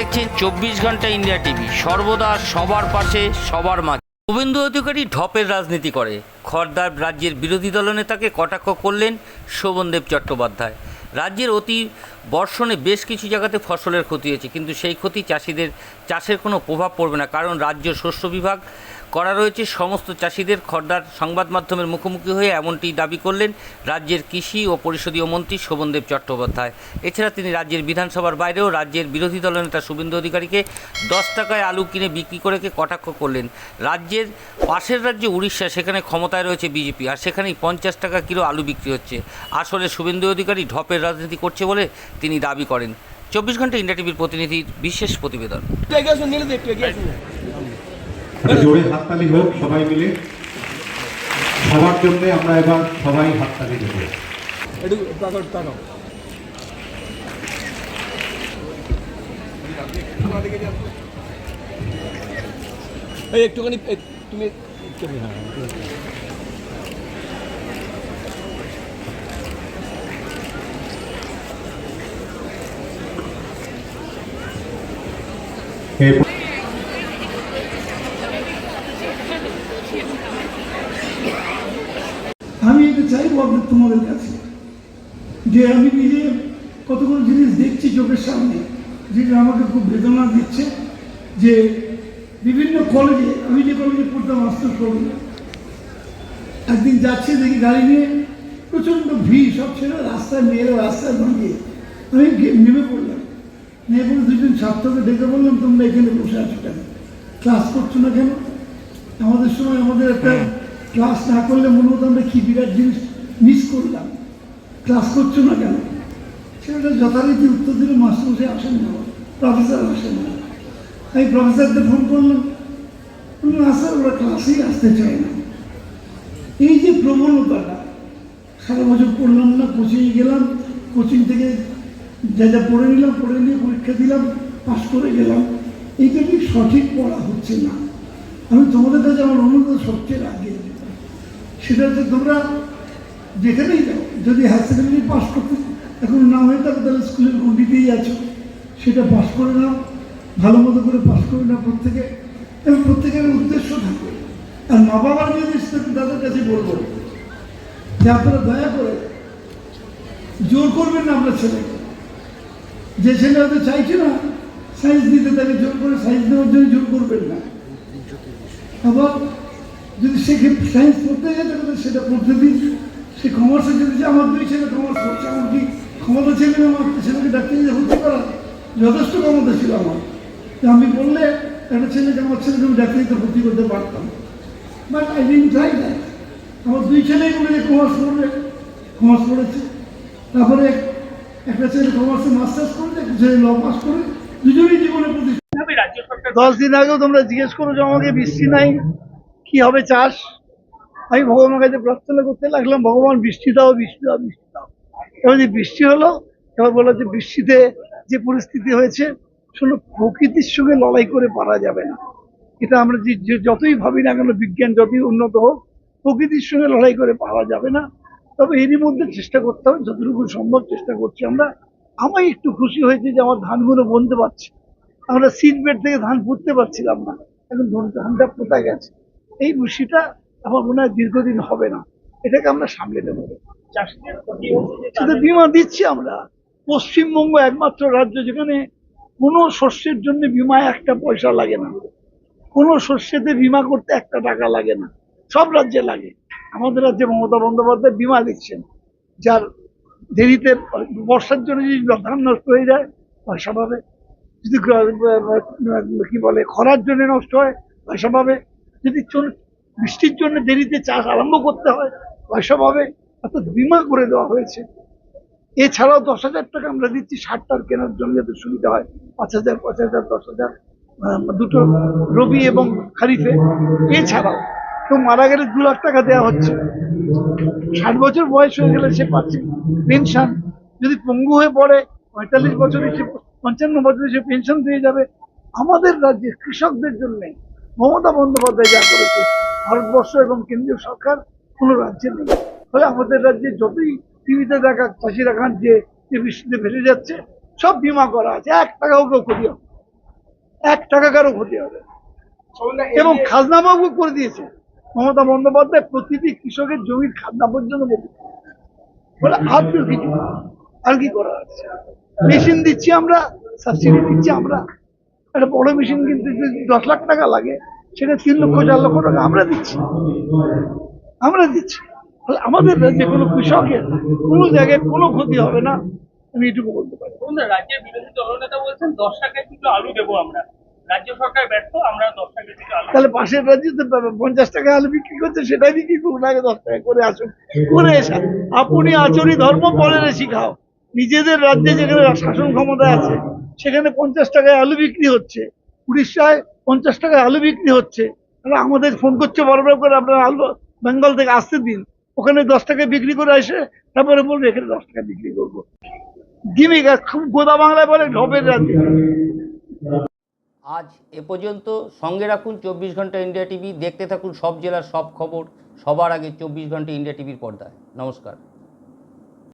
দেখছেন চব্বিশ ঘণ্টা ইন্ডিয়া টিভি। সর্বদা সবার পাশে, সবার মাঝে। গোবিন্দু অধিকারী ঢপের রাজনীতি করে। খড়দার রাজ্যের বিরোধী দলনেতাকে কটাক্ষ করলেন শোভনদেব চট্টোপাধ্যায়। রাজ্যের অতি বর্ষণে বেশ কিছু জায়গাতে ফসলের ক্ষতি হয়েছে, কিন্তু সেই ক্ষতি চাষিদের, চাষের কোনো প্রভাব পড়বে না, কারণ রাজ্য শস্য বিভাগ করা রয়েছে, সমস্ত চাষিদের খর্দার সংবাদ মাধ্যমের মুখোমুখি হয়ে এমনটি দাবি করলেন রাজ্যের কৃষি ও পরিষদীয় মন্ত্রী শোভনদেব চট্টোপাধ্যায়। এছাড়া তিনি রাজ্যের বিধানসভার বাইরেও রাজ্যের বিরোধী দলনেতা শুভেন্দু অধিকারীকে দশ টাকায় আলু কিনে বিক্রি করে কে কটাক্ষ করলেন। রাজ্যের পাশের রাজ্য উড়িষ্যা, সেখানে ক্ষমতায় রয়েছে বিজেপি। আর সেখানেই পঞ্চাশ টাকা কিলো আলু বিক্রি হচ্ছে। আসলে শুভেন্দু অধিকারী ঢপের রাজনীতি করছে বলে তিনি দাবি করেন। চব্বিশ ঘণ্টা ইন্ডিয়া টিভির প্রতিনিধির বিশেষ প্রতিবেদন। একটু এগিয়ে আসুন নীলদা একটু এগিয়ে আসুন একটা জোরে হাততালি হোক সবাই মিলে। সবার জন্য আমরা এবার সবাই হাততালি দেবো। একটু তাকাও তাকাও এই একটুখানি তুমি একটুখানি, হ্যাঁ, হ্যাঁ। এই আমি এটা তোমাদের কাছে। যে আমি নিজে কতগুলো জিনিস দেখছি চোখের সামনে যেটা আমাকে খুব বেদনা দিচ্ছে যে বিভিন্ন কলেজে আমি যে কলেজে পড়তাম মাস্টার কলেজে একদিন যাচ্ছি দেখি গাড়ি নিয়ে প্রচণ্ড ভিড় সব ছেলে রাস্তায় মেয়েরা রাস্তায় দাঁড়িয়ে আমি নেমে পড়লাম। নেমে পড়ে দুজন ছাত্রকে ডেকে বললাম তোমরা এখানে বসে আছো কেন? ক্লাস করছ না কেন? আমাদের সময় আমাদের একটা ক্লাস না করলে মনে হতো আমরা কি বিরাট জিনিস মিস করলাম। ক্লাস করছ না কেন? সেটা যথারীতি উত্তর দিলে মাস্টারমশাই আসেন না প্রফেসর আসেন না। আমি প্রফেসরকে ফোন করলাম। না স্যার ওরা ক্লাসেই আসতে চায় না। এই যে প্রবণতাটা সারা বছর পড়লাম না কোচিংয়ে গেলাম কোচিং থেকে যা যা পড়ে নিলাম, পড়ে নিয়ে পরীক্ষা দিলাম পাশ করে গেলাম। এইটা ঠিক সঠিক পড়া হচ্ছে না? আমি তোমাদের কাছে আমার অনুরোধ সবচেয়ে আগে। সেটা হচ্ছে তোমরা যেখানেই যাও, যদি হায়ার সেকেন্ডারি পাস করতে এখন না হয়ে থাকে, তাহলে স্কুলের গণ্ডিতেই আছো। সেটা পাস করে নাও, ভালো মতো করে পাস করে নাও প্রত্যেকে। এবং প্রত্যেকের উদ্দেশ্য থাকবে আর মা বাবার যদি তাদের কাছে বলব, যে আপনারা দয়া করে জোর করবেন না আপনার ছেলেকে যে ছেলে হয়তো চাইছে না সাইন্স দিতে, তাকে জোর করে সাইন্স দেওয়ার জন্য জোর করবেন না। আবার যদি সে সায়েন্স পড়তে যেতে পারে, সেটা পড়তে দিন। সে কমার্সে যদি যে আমার দুই ছেলে কমার্স পড়ছে আমার কি ক্ষমতা ছিল না আমার ছেলেকে ডাক্তারি ভর্তি করা যথেষ্ট ক্ষমতা ছিল আমার। যে আমি বললে একটা ছেলেকে আমার ছেলেকে আমি ডাক্তারিতে ভর্তি করতে পারতাম। But I didn't try that আমার দুই ছেলেই বলে যে কমার্স পড়বে কমার্স পড়েছে। তারপরে একটা ছেলে কমার্সে মাস্টার্স করেছে একটা ছেলে ল পাস করে দুজনেই জীবনে প্রতিষ্ঠা দশ দিন আগেও তোমরা জিজ্ঞেস করো যে আমাকে বৃষ্টি নাই কি হবে চাষ? আমি ভগবানের কাছে প্রার্থনা করতে লাগলাম, ভগবান বৃষ্টি দাও বৃষ্টি দাও বৃষ্টি দাও। এবার যে বৃষ্টি হলো, এবার বলল যে বৃষ্টিতে যে পরিস্থিতি হয়েছে শোনো প্রকৃতির সঙ্গে লড়াই করে পারা যাবে না। এটা আমরা যে যতই ভাবি না কেন, বিজ্ঞান যতই উন্নত হোক, প্রকৃতির সঙ্গে লড়াই করে পারা যাবে না। তবে এরই মধ্যে চেষ্টা করতে হবে, যতটুকু সম্ভব চেষ্টা করছি আমরা। আমি একটু খুশি হয়েছে যে আমার ধানগুলো বনতে পারছি। আমরা সিট বেড থেকে ধান পুঁততে পারছিলাম না। এখন ধান- ধানটা পোতা গেছে। এই বৃষ্টিটা আমার মনে হয় দীর্ঘদিন হবে না। এটাকে আমরা সামলে নেব। সেটা বিমা দিচ্ছি আমরা। পশ্চিমবঙ্গ একমাত্র রাজ্য যেখানে কোনো শস্যের জন্য বিমা একটা পয়সা লাগে না। কোনো শস্যেতে বিমা করতে একটা টাকা লাগে না। সব রাজ্যে লাগে। আমাদের রাজ্যে মমতা বন্দ্যোপাধ্যায় বিমা দিচ্ছেন। যার দেরিতে বর্ষার জন্য যদি ধান নষ্ট হয়ে যায় পয়সা পাবে। যদি কি বলে খরার জন্য নষ্ট হয় পয়সা পাবে। যদি চল- বৃষ্টির জন্য দেরিতে চাষ আরম্ভ করতে হয়, পয়সা পাবে অর্থাৎ বিমা করে দেওয়া হয়েছে। এছাড়াও দশ হাজার টাকা আমরা দিচ্ছি সারটার কেনার জন্য যাতে সুবিধা হয়। পাঁচ হাজার পাঁচ হাজার, দশ হাজার দুটো রবি এবং খারিফে। এছাড়াও তো মারা গেলে দু লাখ টাকা দেওয়া হচ্ছে। ষাট বছর বয়স হয়ে গেলে সে পাচ্ছে পেনশন, যদি পঙ্গু হয়ে পড়ে, পঁয়তাল্লিশ বছরে সে, পঞ্চান্ন বছরে সে পেনশন পেয়ে যাবে। আমাদের রাজ্যে কৃষকদের জন্য মমতা বন্দ্যোপাধ্যায় যা করেছে, ভারতবর্ষ এবং কেন্দ্রীয় সরকার কোনো রাজ্যে নেই। ফলে আমাদের রাজ্যে যতই টিভিতে দেখা চাষিরা কাঁদছে যে বৃষ্টিতে ভেসে যাচ্ছে, সব বিমা করা আছে। এক টাকাও কেউ ক্ষতি হবে এক টাকা কারও ক্ষতি হবে। এবং খাজনা বাবু করে দিয়েছে। মমতা বন্দ্যোপাধ্যায় প্রতিটি কৃষকের জমির খাজনা পর্যন্ত বলে কিছু আর কি করা আছে? মেশিন দিচ্ছি আমরা, সাবসিডি দিচ্ছি আমরা। একটা বড় মেশিন কিনতে যদি দশ লাখ টাকা লাগে সেটা তিন লক্ষ চার লক্ষ টাকা আমরা দিচ্ছি। আমরা দিচ্ছি। আমাদের রাজ্যে কোনো কৃষকের কোনো জায়গায় কোনো ক্ষতি হবে না আমি এটুকু বলতে পারি। রাজ্যের বিরোধী দলনেতা বলছেন দশ টাকায় কিছু আলু দেবো আমরা। রাজ্য সরকার ব্যর্থ আমরা দশ আলু তাহলে পাশের রাজ্যে তো পঞ্চাশ টাকা আলু বিক্রি করছে সেটাই বিক্রি করুন আগে দশ টাকা করে আসুন করে এসে আপনি আচরি ধর্ম পরের শিখাও নিজেদের রাজ্যে যেখানে শাসন ক্ষমতায় আছে সেখানে পঞ্চাশ টাকায় আলু বিক্রি হচ্ছে। উড়িষ্যায় পঞ্চাশ টাকায় আলু বিক্রি হচ্ছে। আমাদের ফোন করছে বড় বড় করে, আপনারা আলু বেঙ্গল থেকে আসতে দিন। ওখানে দশ টাকায় বিক্রি করে এসে তারপরে বলবে, এখানে দশ টাকা বিক্রি করব। গিমিক খুব গোদা বাংলায় বলে, ঢপের রাজ্যে আজ এ পর্যন্ত সঙ্গে রাখুন চব্বিশ ঘণ্টা ইন্ডিয়া টিভি। দেখতে থাকুন সব জেলার সব খবর। সবার আগে চব্বিশ ঘণ্টা ইন্ডিয়া টিভির পর্দায়। নমস্কার।